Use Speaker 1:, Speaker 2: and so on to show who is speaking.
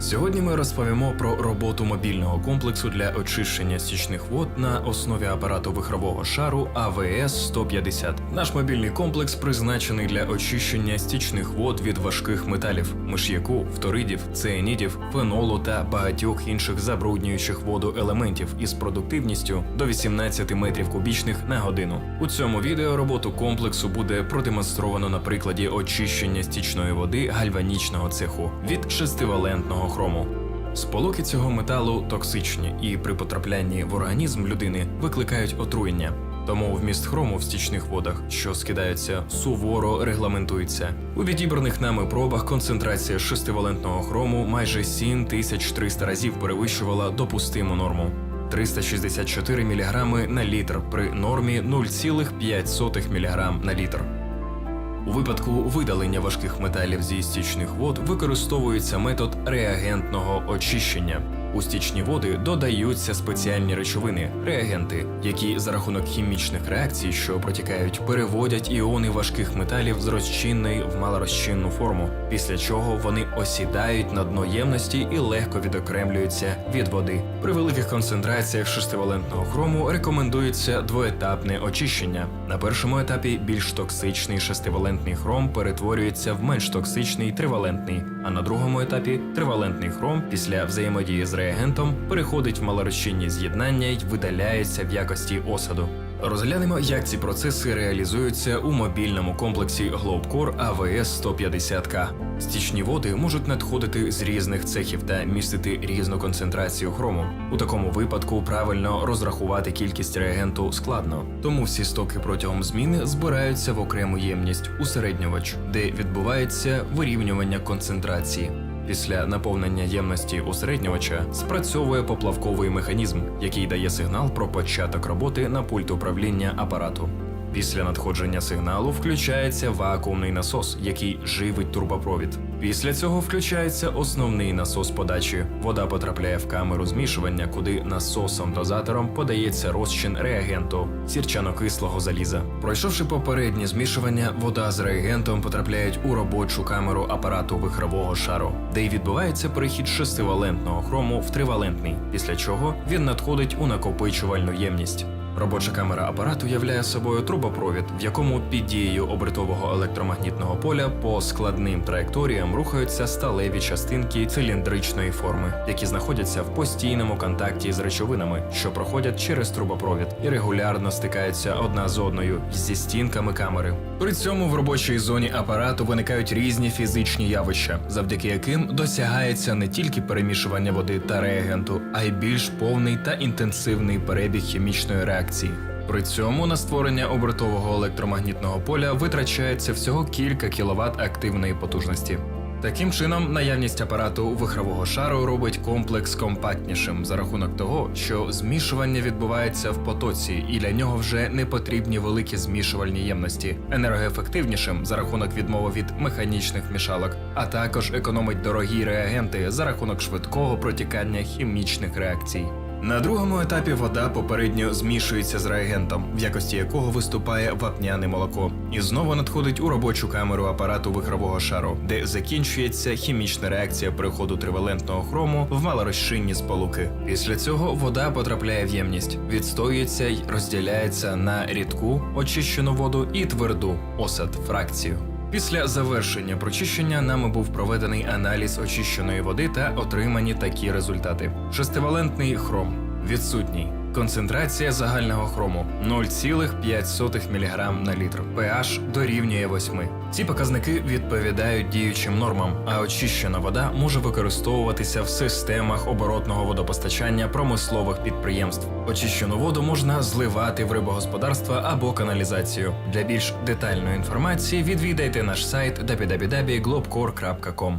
Speaker 1: Сьогодні ми розповімо про роботу мобільного комплексу для очищення стічних вод на основі апарату вихрового шару АВС 150. Наш мобільний комплекс призначений для очищення стічних вод від важких металів, миш'яку, фторидів, цианідів, фенолу та багатьох інших забруднюючих воду елементів із продуктивністю до 18 метрів кубічних на годину. У цьому відео роботу комплексу буде продемонстровано на прикладі очищення стічної води гальванічного цеху від шестивалентного хрому. Сполуки цього металу токсичні і при потраплянні в організм людини викликають отруєння. Тому вміст хрому в стічних водах, що скидаються, суворо регламентується. У відібраних нами пробах концентрація шестивалентного хрому майже 7300 разів перевищувала допустиму норму. 364 мг на літр при нормі 0,5 мг на літр. У випадку видалення важких металів зі стічних вод використовується метод реагентного очищення. У стічні води додаються спеціальні речовини реагенти, які за рахунок хімічних реакцій, що протікають, переводять іони важких металів з розчинної в малорозчинну форму, після чого вони осідають на дно ємності і легко відокремлюються від води. При великих концентраціях шестивалентного хрому рекомендується двоетапне очищення. На першому етапі більш токсичний шестивалентний хром перетворюється в менш токсичний тривалентний, а на другому етапі тривалентний хром після взаємодії з реагентом переходить в малорозчинні з'єднання й видаляється в якості осаду. Розглянемо, як ці процеси реалізуються у мобільному комплексі Globcore AVS 150K. Стічні води можуть надходити з різних цехів та містити різну концентрацію хрому. У такому випадку правильно розрахувати кількість реагенту складно, тому всі стоки протягом зміни збираються в окрему ємність усереднювач, де відбувається вирівнювання концентрації. Після наповнення ємності усереднювача спрацьовує поплавковий механізм, який дає сигнал про початок роботи на пульт управління апарату. Після надходження сигналу включається вакуумний насос, який живить турбопровід. Після цього включається основний насос подачі. Вода потрапляє в камеру змішування, куди насосом-дозатором подається розчин реагенту сірчано-кислого заліза. Пройшовши попереднє змішування, вода з реагентом потрапляють у робочу камеру апарату вихрового шару, де й відбувається перехід шестивалентного хрому в тривалентний, після чого він надходить у накопичувальну ємність. Робоча камера апарату являє собою трубопровід, в якому під дією обертового електромагнітного поля по складним траєкторіям рухаються сталеві частинки циліндричної форми, які знаходяться в постійному контакті з речовинами, що проходять через трубопровід і регулярно стикаються одна з одною зі стінками камери. При цьому в робочій зоні апарату виникають різні фізичні явища, завдяки яким досягається не тільки перемішування води та реагенту, а й більш повний та інтенсивний перебіг хімічної реакції. При цьому на створення обертового електромагнітного поля витрачається всього кілька кіловат активної потужності. Таким чином, наявність апарату вихрового шару робить комплекс компактнішим за рахунок того, що змішування відбувається в потоці, і для нього вже не потрібні великі змішувальні ємності, енергоефективнішим за рахунок відмови від механічних мішалок, а також економить дорогі реагенти за рахунок швидкого протікання хімічних реакцій. На другому етапі вода попередньо змішується з реагентом, в якості якого виступає вапняне молоко, і знову надходить у робочу камеру апарату вихрового шару, де закінчується хімічна реакція переходу тривалентного хрому в малорозчинні сполуки. Після цього вода потрапляє в ємність, відстоюється й розділяється на рідку, очищену воду і тверду осад фракцію. Після завершення прочищення нами був проведений аналіз очищеної води та отримані такі результати: шестивалентний хром відсутній. Концентрація загального хрому 0,5 мг на літр. pH дорівнює 8. Ці показники відповідають діючим нормам, а очищена вода може використовуватися в системах оборотного водопостачання промислових підприємств. Очищену воду можна зливати в рибогосподарства або каналізацію. Для більш детальної інформації відвідайте наш сайт www.globcore.com.